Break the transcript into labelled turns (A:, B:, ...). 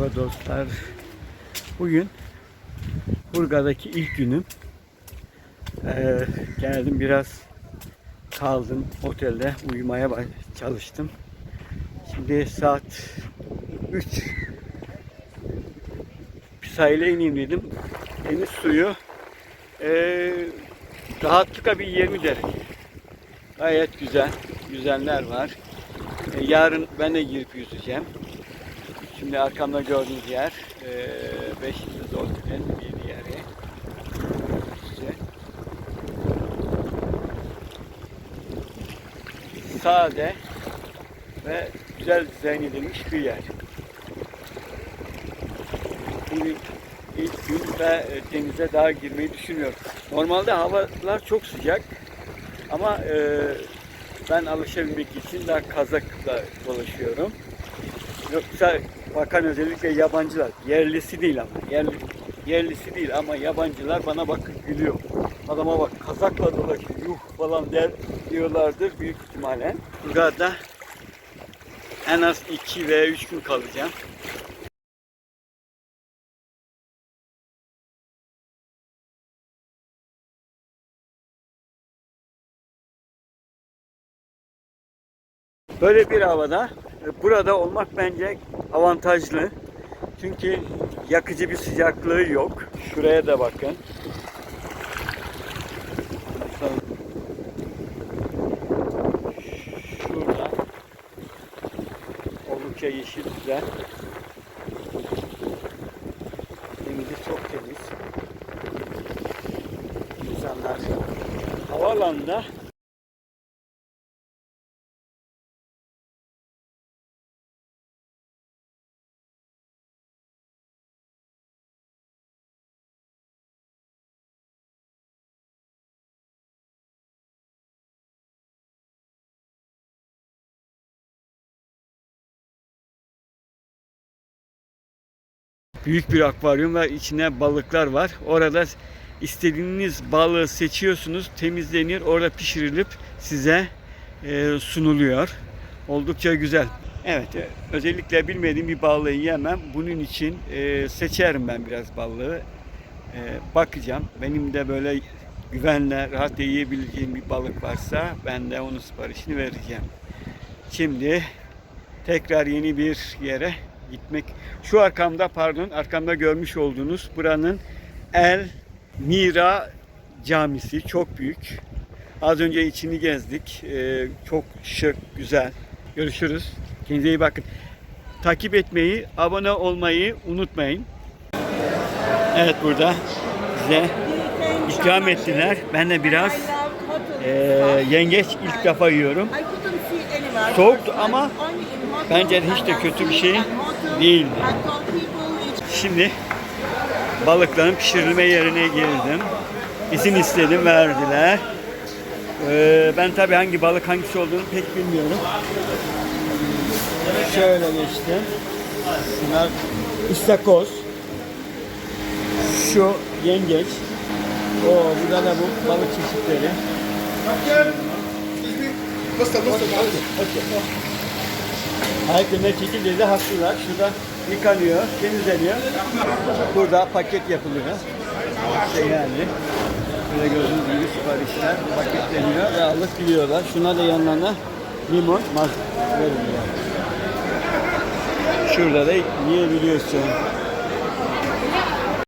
A: Merhaba dostlar. Bugün Burga'daki ilk günüm. Ee, geldim biraz kaldım otelde uyumaya çalıştım. Şimdi saat 3. Bir sahile ineyim dedim. Deniz suyu ee, rahatlıkla bir 20 derece. Gayet güzel. Güzeller var. Ee, yarın ben de girip yüzeceğim. Şimdi arkamda gördüğünüz yer eee 5 yıldız otelin bir yeri. Sade ve güzel dizayn edilmiş bir yer. Bugün ilk gün ve e, denize daha girmeyi düşünüyorum. Normalde havalar çok sıcak ama eee, ben alışabilmek için daha kazakla dolaşıyorum. Yoksa bakan özellikle yabancılar, yerlisi değil ama, yerli, yerlisi değil ama yabancılar bana bakıp gülüyor. Adama bak kazakla dolaşıyor, yuh falan der diyorlardır büyük ihtimalle. Burada en az 2 veya 3 gün kalacağım. Böyle bir havada burada olmak bence avantajlı. Çünkü yakıcı bir sıcaklığı yok. Şuraya da bakın. Şurada oldukça yeşil güzel. Denizi çok temiz. İnsanlar havaalanında büyük bir akvaryum ve içine balıklar var. Orada istediğiniz balığı seçiyorsunuz, temizlenir, orada pişirilip size e, sunuluyor. Oldukça güzel. Evet, e, özellikle bilmediğim bir balığı yemem. Bunun için e, seçerim ben biraz balığı. E, bakacağım. Benim de böyle güvenle, rahat yiyebileceğim bir balık varsa ben de onun siparişini vereceğim. Şimdi tekrar yeni bir yere gitmek. Şu arkamda pardon arkamda görmüş olduğunuz buranın El Mira Camisi çok büyük. Az önce içini gezdik. Ee, çok şık, güzel. Görüşürüz. Kendinize iyi bakın. Takip etmeyi, abone olmayı unutmayın. Evet burada bize ikram ettiler. Ben de biraz e, yengeç ilk defa yiyorum. Soğuktu ama bence hiç de kötü bir şey değildi. Şimdi balıkların pişirilme yerine girdim. İzin istedim, verdiler. Ee, ben tabii hangi balık hangisi olduğunu pek bilmiyorum. Şöyle geçtim. Bunlar istakoz. Şu yengeç. O burada da bu balık çeşitleri. Herkese çekildiği de haklılar. Şurada yıkanıyor, temizleniyor. Burada paket yapılıyor. Şey yani. Böyle gördüğünüz gibi siparişler paketleniyor ve alıp gidiyorlar. Şuna da yanlarına limon, maz veriliyor. Şurada da yiyebiliyorsun.